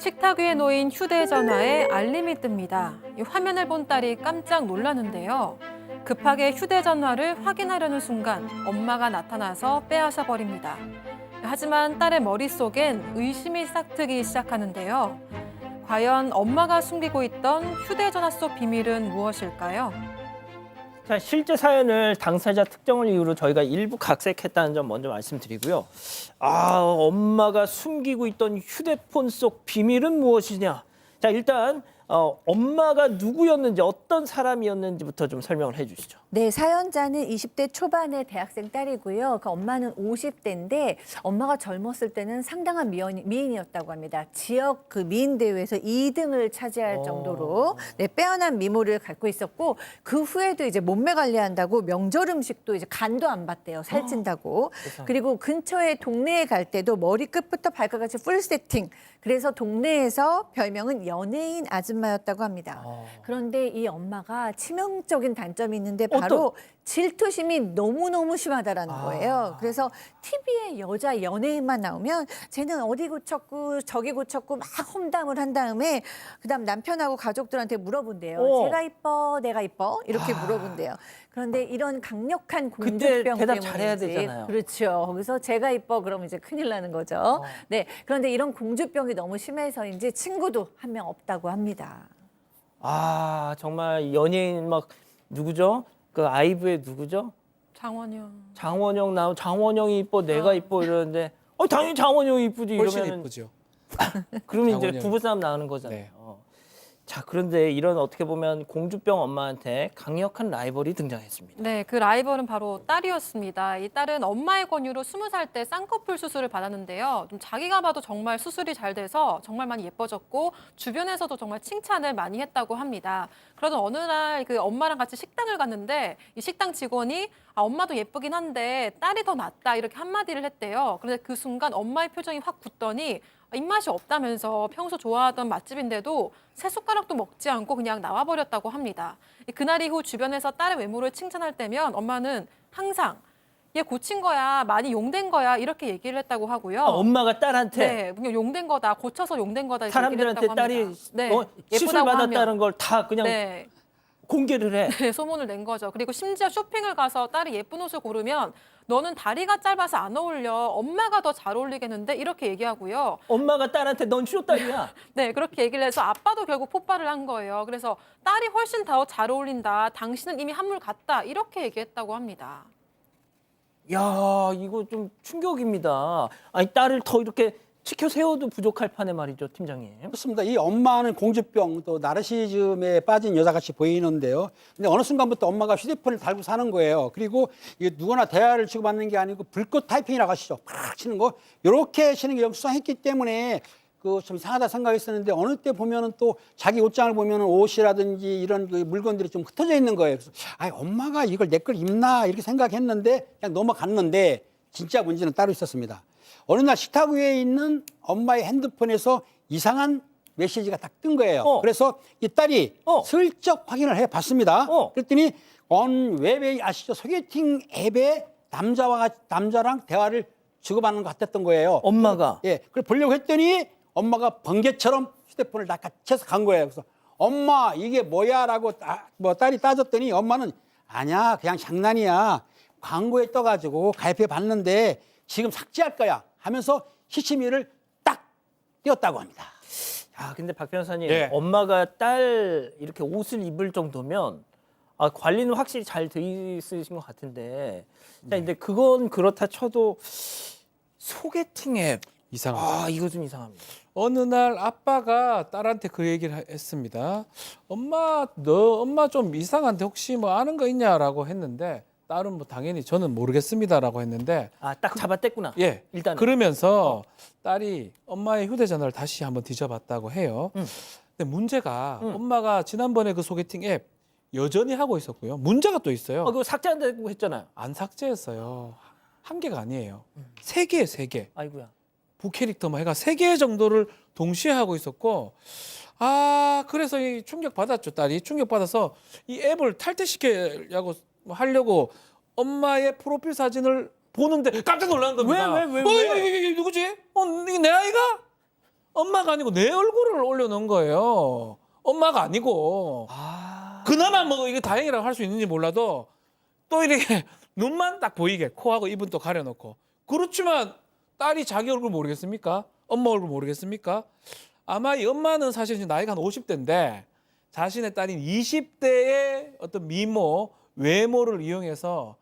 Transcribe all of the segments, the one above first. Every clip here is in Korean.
식탁 위에 놓인 휴대전화에 알림이 뜹니다. 이 화면을 본 딸이 깜짝 놀라는데요. 급하게 휴대전화를 확인하려는 순간 엄마가 나타나서 빼앗아 버립니다. 하지만 딸의 머릿속엔 의심이 싹트기 시작하는데요. 과연 엄마가 숨기고 있던 휴대전화 속 비밀은 무엇일까요? 자, 실제 사연을 당사자 특정을 이유로 저희가 일부 각색했다는 점 먼저 말씀드리고요. 아, 엄마가 숨기고 있던 휴대폰 속 비밀은 무엇이냐? 자, 일단 어, 엄마가 누구였는지 어떤 사람이었는지부터 좀 설명을 해 주시죠. 네, 사연자는 20대 초반의 대학생 딸이고요. 그 엄마는 50대인데 엄마가 젊었을 때는 상당한 미인, 미인이었다고 합니다. 지역 그 미인 대회에서 2등을 차지할 어. 정도로 네, 빼어난 미모를 갖고 있었고 그 후에도 이제 몸매 관리한다고 명절 음식도 이제 간도 안 봤대요. 살찐다고. 세상에. 그리고 근처에 동네에 갈 때도 머리 끝부터 발끝까지 풀 세팅. 그래서 동네에서 별명은 연예인 아줌마 였다고 합니다. 어. 그런데 이 엄마가 치명적인 단점이 있는데 바로 질투심이 너무너무 심하다라는 아. 거예요. 그래서 TV에 여자 연예인만 나오면 쟤는 어디 고쳤고 저기 고쳤고 막 험담을 한 다음에 그다음 남편하고 가족들한테 물어본대요. 어. 제가 이뻐, 내가 이뻐 이렇게 아. 물어본대요. 그런데 이런 강력한 그때 공주병 대답 때문인지 잘해야 되잖아요. 그렇죠. 거기서 제가 이뻐 그러면 이제 큰일 나는 거죠. 어. 네. 그런데 이런 공주병이 너무 심해서인지 친구도 한 명 없다고 합니다. 아, 정말 연예인 막 누구죠? 그 아이브의 누구죠? 장원영. 장원영 나오 장원영이 이뻐, 내가 아. 이뻐 이러는데 어, 당연히 장원영이 이쁘지 훨씬 이러면 이쁘죠. 그러면 이제 장원영. 부부싸움 나오는 거잖아요. 네. 자, 그런데 이런 어떻게 보면 공주병 엄마한테 강력한 라이벌이 등장했습니다. 네, 그 라이벌은 바로 딸이었습니다. 이 딸은 엄마의 권유로 스무 살 때 쌍꺼풀 수술을 받았는데요. 좀 자기가 봐도 정말 수술이 잘 돼서 정말 많이 예뻐졌고 주변에서도 정말 칭찬을 많이 했다고 합니다. 그러던 어느 날 그 엄마랑 같이 식당을 갔는데 이 식당 직원이 아, 엄마도 예쁘긴 한데 딸이 더 낫다 이렇게 한마디를 했대요. 그런데 그 순간 엄마의 표정이 확 굳더니 입맛이 없다면서 평소 좋아하던 맛집인데도 새 숟가락도 먹지 않고 그냥 나와버렸다고 합니다. 그날 이후 주변에서 딸의 외모를 칭찬할 때면 엄마는 항상 얘 고친 거야, 많이 용된 거야 이렇게 얘기를 했다고 하고요. 아, 엄마가 딸한테 네, 그냥 용된 거다, 고쳐서 용된 거다 이렇게 사람들한테 얘기를 했다고 딸이 합니다. 네, 어, 시술 예쁘다고 받았다는. 걸 다 그냥 네, 공개를 해. 네, 소문을 낸 거죠. 그리고 심지어 쇼핑을 가서 딸이 예쁜 옷을 고르면 너는 다리가 짧아서 안 어울려. 엄마가 더 잘 어울리겠는데 이렇게 얘기하고요. 엄마가 딸한테 넌 쇼딸이야. 네, 그렇게 얘기를 해서 아빠도 결국 폭발을 한 거예요. 그래서 딸이 훨씬 더 잘 어울린다. 당신은 이미 한물 갔다. 이렇게 얘기했다고 합니다. 야, 이거 좀 충격입니다. 아니 딸을 더 이렇게 치켜 세워도 부족할 판에 말이죠, 팀장님. 그렇습니다. 이 엄마는 공주병 또 나르시즘에 빠진 여자같이 보이는데요. 근데 어느 순간부터 엄마가 휴대폰을 달고 사는 거예요. 그리고 이게 누구나 대화를 주고받는 게 아니고 불꽃 타이핑이라고 하시죠. 팍 치는 거. 이렇게 치는 게 수상했기 때문에 그좀 이상하다 생각했었는데 어느 때 보면은 또 자기 옷장을 보면은 옷이라든지 이런 그 물건들이 좀 흩어져 있는 거예요. 그래서 아, 엄마가 이걸 내 걸 입나 이렇게 생각했는데 그냥 넘어갔는데 진짜 문제는 따로 있었습니다. 어느 날 식탁 위에 있는 엄마의 핸드폰에서 이상한 메시지가 딱 뜬 거예요. 어. 그래서 이 딸이 어. 슬쩍 확인을 해 봤습니다. 어. 그랬더니 언 웹에 아시죠? 소개팅 앱에 남자와 같- 남자랑 대화를 주고받는 것 같았던 거예요. 엄마가 예, 그걸 보려고 했더니 엄마가 번개처럼 휴대폰을 낚아채서 간 거예요. 그래서 엄마 이게 뭐야라고 따- 뭐 딸이 따졌더니 엄마는 아니야 그냥 장난이야 광고에 떠가지고 가입해 봤는데 지금 삭제할 거야 하면서 시치미를 딱 띄웠다고 합니다. 야, 근데 박 변호사님, 네. 엄마가 딸 이렇게 옷을 입을 정도면 아, 관리는 확실히 잘 돼 있으신 것 같은데. 자, 근데 그건 그렇다 쳐도 소개팅 앱. 이상하죠. 아, 이거 좀 이상합니다. 어느 날 아빠가 딸한테 그 얘기를 하- 했습니다. 엄마, 너 엄마 좀 이상한데 혹시 뭐 아는 거 있냐라고 했는데 딸은 뭐 당연히 저는 모르겠습니다라고 했는데 아, 딱 잡아뗐구나. 예. 일단 그러면서 딸이 엄마의 휴대전화를 다시 한번 뒤져봤다고 해요. 음. 근데 문제가 음. 엄마가 지난번에 그 소개팅 앱 여전히 하고 있었고요. 문제가 또 있어요. 어, 그거 삭제한다고 했잖아요. 안 삭제했어요. 한 개가 아니에요. 세 개, 세 개. 아이고야. 부캐릭터만 해가 세 개 정도를 동시에 하고 있었고 아 그래서 이 충격 받았죠 딸이 충격 받아서 이 앱을 탈퇴시키려고 뭐 하려고 엄마의 프로필 사진을 보는데 깜짝 놀란 겁니다. 왜, 왜, 왜, 어, 왜? 이거, 이거, 이거 누구지? 어 이게 내 아이가? 엄마가 아니고 내 얼굴을 올려놓은 거예요. 엄마가 아니고. 아, 그나마 뭐 이게 다행이라고 할 수 있는지 몰라도 또 이렇게 눈만 딱 보이게 코하고 입은 또 가려놓고 그렇지만 딸이 자기 얼굴 모르겠습니까? 엄마 얼굴 모르겠습니까? 아마 이 엄마는 사실 지금 나이가 한 50대인데 자신의 딸인 20대의 어떤 미모, 외모를 이용해서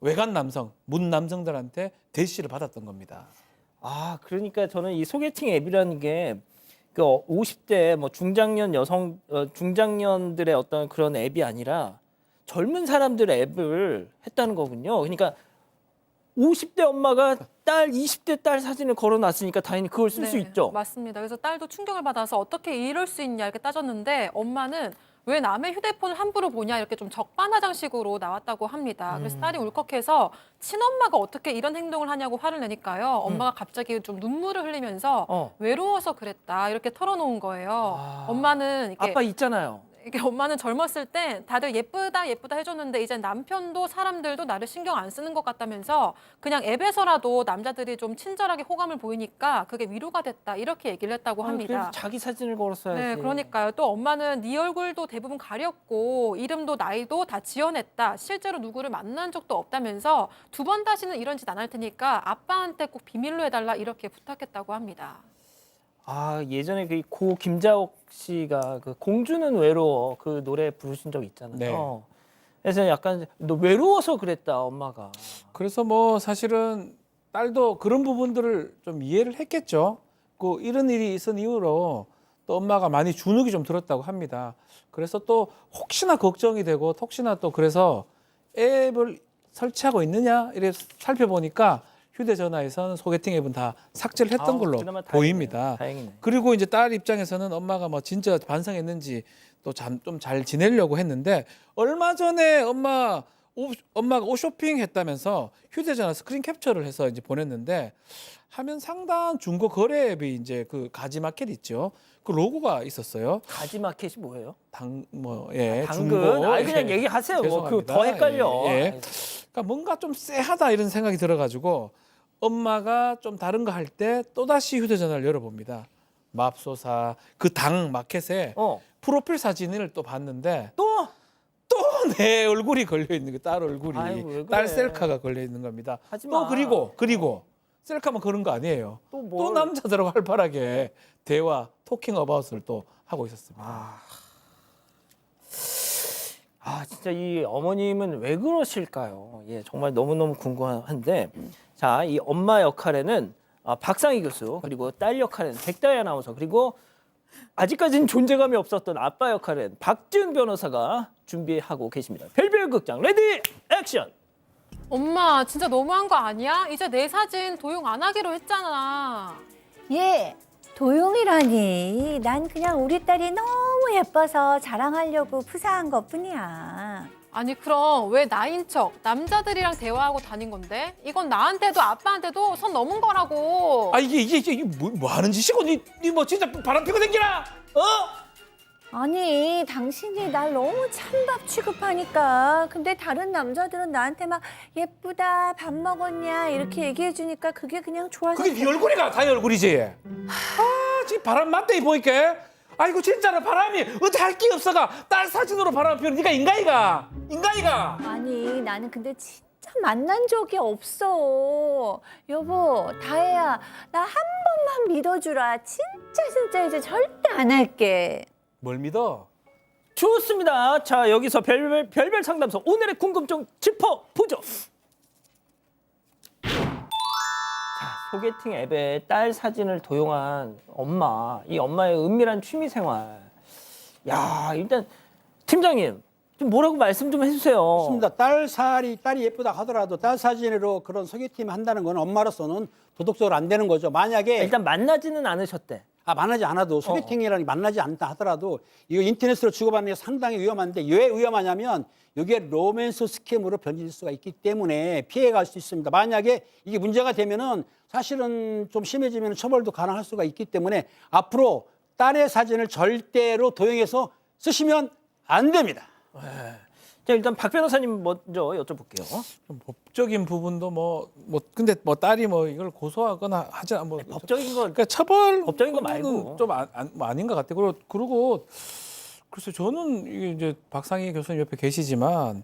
외간 남성, 문 남성들한테 대시를 받았던 겁니다. 아, 그러니까 저는 이 소개팅 앱이라는 게 그 50대 뭐 중장년 여성 어, 중장년들의 어떤 그런 앱이 아니라 젊은 사람들의 앱을 했다는 거군요. 그러니까 50대 엄마가 딸 20대 딸 사진을 걸어놨으니까 당연히 그걸 쓸 수 네, 있죠. 맞습니다. 그래서 딸도 충격을 받아서 어떻게 이럴 수 있냐 이렇게 따졌는데 엄마는 왜 남의 휴대폰을 함부로 보냐 이렇게 좀 적반하장식으로 나왔다고 합니다. 음. 그래서 딸이 울컥해서 친엄마가 어떻게 이런 행동을 하냐고 화를 내니까요. 엄마가 갑자기 좀 눈물을 흘리면서 음. 어. 외로워서 그랬다 이렇게 털어놓은 거예요. 아. 엄마는 이렇게 아빠 있잖아요. 이게 엄마는 젊었을 때 다들 예쁘다 예쁘다 해줬는데 이제 남편도 사람들도 나를 신경 안 쓰는 것 같다면서 그냥 앱에서라도 남자들이 좀 친절하게 호감을 보이니까 그게 위로가 됐다 이렇게 얘기를 했다고 아, 합니다. 자기 사진을 걸었어야지. 네, 그러니까요. 또 엄마는 네 얼굴도 대부분 가렸고 이름도 나이도 다 지어냈다. 실제로 누구를 만난 적도 없다면서 두 번 다시는 이런 짓 안 할 테니까 아빠한테 꼭 비밀로 해달라 이렇게 부탁했다고 합니다. 아 예전에 그 고 김자옥 씨가 그 공주는 외로워 그 노래 부르신 적 있잖아요. 네. 그래서 약간 너 외로워서 그랬다 엄마가. 그래서 뭐 사실은 딸도 그런 부분들을 좀 이해를 했겠죠. 그 이런 일이 있은 이후로 또 엄마가 많이 주눅이 좀 들었다고 합니다. 그래서 또 혹시나 걱정이 되고 혹시나 또 그래서 앱을 설치하고 있느냐 이래 살펴보니까 휴대전화에서는 소개팅 앱은 다 삭제를 했던 아우, 걸로 그나마 다행이네. 보입니다. 다행이네. 그리고 이제 딸 입장에서는 엄마가 뭐 진짜 반성했는지 또 좀 잘 지내려고 했는데 얼마 전에 엄마 옷, 엄마가 옷 쇼핑 했다면서 휴대전화 스크린 캡처를 해서 이제 보냈는데 하면 상당 중고 거래 앱이 이제 그 가지마켓 있죠. 그 로고가 있었어요. 가지 마켓이 뭐예요? 당 뭐예 당근. 아니 그냥 얘기하세요. 뭐 그 죄송합니다. 더 헷갈려. 예, 예. 그러니까 뭔가 좀 쎄하다 이런 생각이 들어가지고 엄마가 좀 다른 거 할 때 또다시 휴대전화를 열어봅니다. 맙소사 그 당 마켓에 어. 프로필 사진을 또 봤는데 또 또 내 얼굴이 걸려 있는 게 딸 얼굴이 아이고, 왜 그래. 딸 셀카가 걸려 있는 겁니다. 하지 또 마. 그리고 그리고 셀카만 그런 거 아니에요. 또또 뭘? 남자들하고 활발하게 대화 토킹 어바웃을 또 하고 있었습니다. 아. 아 진짜 이 어머님은 왜 그러실까요? 예 정말 너무 너무 궁금한데 자 이 엄마 역할에는 아, 박상희 교수 그리고 딸 역할에는 백다희 아나운서 그리고 아직까지는 존재감이 없었던 아빠 역할은 박지훈 변호사가 준비하고 계십니다. 별별 극장 레디 액션. 엄마 진짜 너무한 거 아니야? 이제 내 사진 도용 안 하기로 했잖아. 예, 도용이라니. 난 그냥 우리 딸이 너무 예뻐서 자랑하려고 푸사한 것 뿐이야. 아니 그럼 왜 나인 척 남자들이랑 대화하고 다닌 건데? 이건 나한테도 아빠한테도 선 넘은 거라고. 아 이게 이게 이게 뭐, 뭐 하는 짓이고 니니뭐 진짜 바람 피고 댕기나? 어? 아니, 당신이 날 너무 찬밥 취급하니까. 근데 다른 남자들은 나한테 막 예쁘다, 밥 먹었냐, 이렇게 얘기해주니까 그게 그냥 좋아서. 그게 네 얼굴이가 다이 얼굴이지. 아 지금 바람 맞대 보이게. 아이고 진짜로 바람이 어떻게 할 게 없어가 딸 사진으로 바람 피우는 네가 인간이가 인간이가. 아니, 나는 근데 진짜 만난 적이 없어. 여보, 다혜야, 나 한 번만 믿어주라. 진짜, 진짜 이제 절대 안 할게. 뭘 믿어? 좋습니다. 자 여기서 별별 별별 상담소 오늘의 궁금증 짚어 보죠. 소개팅 앱에 딸 사진을 도용한 엄마 이 엄마의 은밀한 취미 생활. 야 일단 팀장님 좀 뭐라고 말씀 좀 해주세요. 맞습니다. 딸 살이 딸이 예쁘다 하더라도 딸 사진으로 그런 소개팅 한다는 건 엄마로서는 도덕적으로 안 되는 거죠. 만약에 일단 만나지는 않으셨대. 아, 만나지 않아도 소개팅이라니 만나지 않다 하더라도 이거 인터넷으로 주고받는 게 상당히 위험한데 왜 위험하냐면 이게 로맨스 스캠으로 변질 수가 있기 때문에 피해갈 수 있습니다. 만약에 이게 문제가 되면은 사실은 좀 심해지면 처벌도 가능할 수가 있기 때문에 앞으로 딸의 사진을 절대로 도용해서 쓰시면 안 됩니다. 자 일단 박 변호사님 먼저 여쭤볼게요. 좀 법적인 부분도 뭐뭐 근데 뭐 딸이 뭐 이걸 고소하거나 하지 않뭐 법적인 건 그러니까 처벌 법적인 거 말고. 좀 안, 안, 뭐 아닌 것 같아요. 그리고 그리고 글쎄 저는 이게 이제 박상희 교수님 옆에 계시지만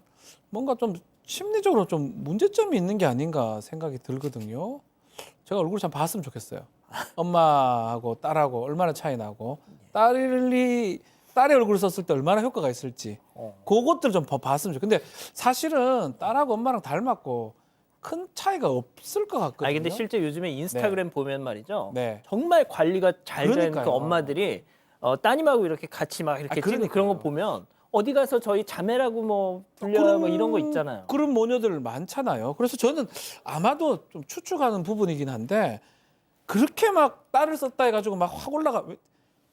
뭔가 좀 심리적으로 좀 문제점이 있는 게 아닌가 생각이 들거든요. 제가 얼굴 참 봤으면 좋겠어요. 엄마하고 딸하고 얼마나 차이 나고 딸이 딸의 얼굴을 썼을 때 얼마나 효과가 있을지 어. 그것들 좀 봐- 봤으면 좋겠어요. 근데 사실은 딸하고 엄마랑 닮았고 큰 차이가 없을 것 같거든요. 아니 근데 실제 요즘에 인스타그램 보면 말이죠. 네. 정말 관리가 잘 된 그 그러니까요. 엄마들이 어, 따님하고 이렇게 같이 막 이렇게 아, 찍는 그런 거 그러니까요. 보면 어디 가서 저희 자매라고 뭐 불려 뭐 이런 거 있잖아요. 그런 모녀들 많잖아요. 그래서 저는 아마도 좀 추측하는 부분이긴 한데 그렇게 막 딸을 썼다 해가지고 막 확 올라가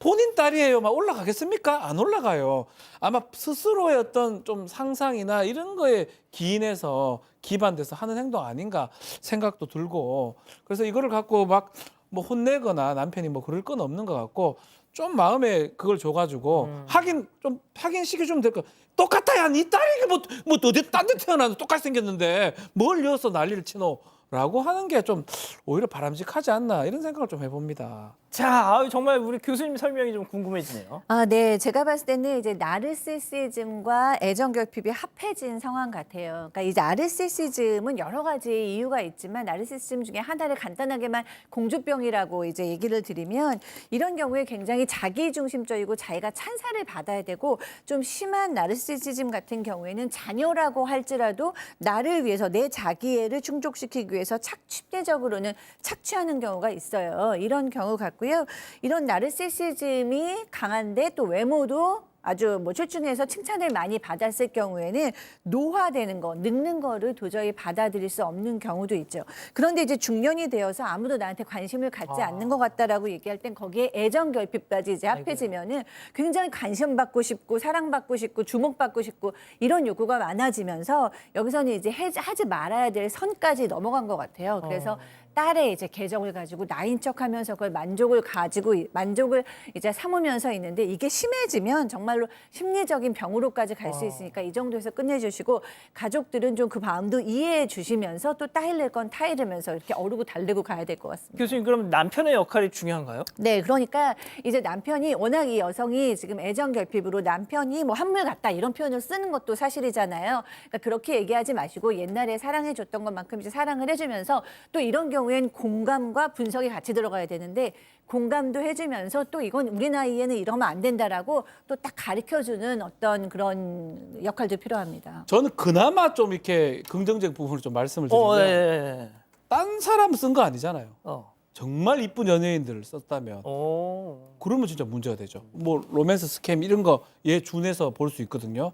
본인 딸이에요. 막 올라가겠습니까? 안 올라가요. 아마 스스로의 어떤 좀 상상이나 이런 거에 기인해서 기반돼서 하는 행동 아닌가 생각도 들고 그래서 이거를 갖고 막 뭐 혼내거나 남편이 뭐 그럴 건 없는 것 같고 좀 마음에 그걸 줘가지고 음. 하긴 좀 확인 시켜주면 될 거. 똑같아야 네 딸이 뭐뭐 어디 딴 데 태어나도 똑같이 생겼는데 뭘 이어서 난리를 치노 라고 하는 게 좀 오히려 바람직하지 않나 이런 생각을 좀 해봅니다. 자, 아유, 정말 우리 교수님 설명이 좀 궁금해지네요. 아, 네. 제가 봤을 때는 이제 나르시시즘과 애정 결핍이 합해진 상황 같아요. 그러니까 이 나르시시즘은 여러 가지 이유가 있지만 나르시시즘 중에 하나를 간단하게만 공주병이라고 이제 얘기를 드리면 이런 경우에 굉장히 자기 중심적이고 자기가 찬사를 받아야 되고 좀 심한 나르시시즘 같은 경우에는 자녀라고 할지라도 나를 위해서 내 자기애를 충족시키기 위해 서 착취대적으로는 착취하는 경우가 있어요. 이런 경우 같고요. 이런 나르시시즘이 강한데 또 외모도 아주 뭐 출중해서 칭찬을 많이 받았을 경우에는 노화되는 거, 늙는 거를 도저히 받아들일 수 없는 경우도 있죠. 그런데 이제 중년이 되어서 아무도 나한테 관심을 갖지 아. 않는 것 같다라고 얘기할 땐 거기에 애정 결핍까지 이제 합해지면은 굉장히 관심 받고 싶고 사랑받고 싶고 주목받고 싶고 이런 욕구가 많아지면서 여기서는 이제 해- 하지 말아야 될 선까지 넘어간 것 같아요. 그래서 딸의 이제 계정을 가지고 나인 척하면서 그걸 만족을 가지고 이- 만족을 이제 삼으면서 있는데 이게 심해지면 정말로 심리적인 병으로까지 갈 수 있으니까 이 정도에서 끝내주시고 가족들은 좀 그 마음도 이해해 주시면서 또 따일낼 건 타이르면서 이렇게 어르고 달래고 가야 될 것 같습니다. 교수님 그럼 남편의 역할이 중요한가요? 네, 그러니까 이제 남편이 워낙 이 여성이 지금 애정 결핍으로 남편이 뭐 한물 같다 이런 표현을 쓰는 것도 사실이잖아요. 그러니까 그렇게 얘기하지 마시고 옛날에 사랑해 줬던 것만큼 이제 사랑을 해주면서 또 이런 경우 엔 공감과 분석이 같이 들어가야 되는데 공감도 해주면서 또 이건 우리 나이에는 이러면 안 된다라고 또 딱 가르쳐주는 어떤 그런 역할도 필요합니다. 저는 그나마 좀 이렇게 긍정적 부분을 좀 말씀을 드리면 어, 예, 예. 딴 사람 쓴 거 아니잖아요. 어. 정말 이쁜 연예인들을 썼다면 어. 그러면 진짜 문제가 되죠. 뭐 로맨스 스캠 이런 거 얘 준해서 볼 수 있거든요.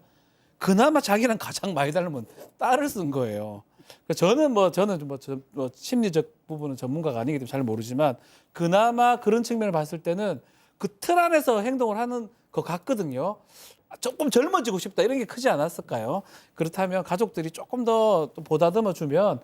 그나마 자기랑 가장 많이 닮은 딸을 쓴 거예요. 저는 뭐 저는 뭐, 저, 뭐 심리적 부분은 전문가가 아니기 때문에 잘 모르지만 그나마 그런 측면을 봤을 때는 그 틀 안에서 행동을 하는 것 같거든요. 조금 젊어지고 싶다 이런 게 크지 않았을까요? 그렇다면 가족들이 조금 더또 보다듬어 주면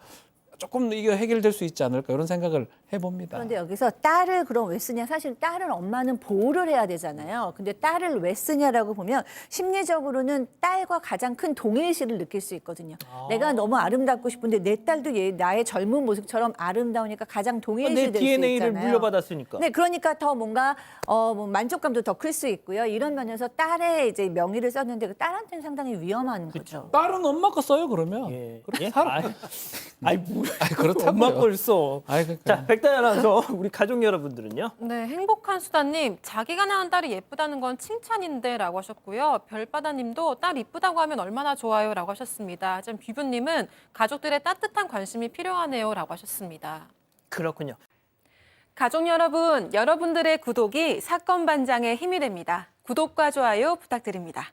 조금 이게 해결될 수 있지 않을까 이런 생각을 해봅니다. 그런데 여기서 딸을 그럼 왜 쓰냐? 사실 딸은 엄마는 보호를 해야 되잖아요. 근데 딸을 왜 쓰냐라고 보면 심리적으로는 딸과 가장 큰 동일시를 느낄 수 있거든요. 내가 너무 아름답고 싶은데 내 딸도 얘 나의 젊은 모습처럼 아름다우니까 가장 동일시 내 될수 DNA를 있잖아요. 물려받았으니까. 네, 그러니까 더 뭔가 어, 뭐 만족감도 더 클 수 있고요. 이런 면에서 딸의 이제 명의를 썼는데 그 딸한테는 상당히 위험한 거죠. 딸은 엄마 거 써요 그러면. 예. 그렇게 예? 살아. 아이, 아이 뭐 아니 그렇다고요. 엄마 걸 써. 아이 그 자, 백다이 아나운서 우리 가족 여러분들은요? 네, 행복한 수다님, 자기가 낳은 딸이 예쁘다는 건 칭찬인데라고 하셨고요. 별바다님도 딸 이쁘다고 하면 얼마나 좋아요라고 하셨습니다. 좀 비부님은 가족들의 따뜻한 관심이 필요하네요라고 하셨습니다. 그렇군요. 가족 여러분, 여러분들의 구독이 사건 반장의 힘이 됩니다. 구독과 좋아요 부탁드립니다.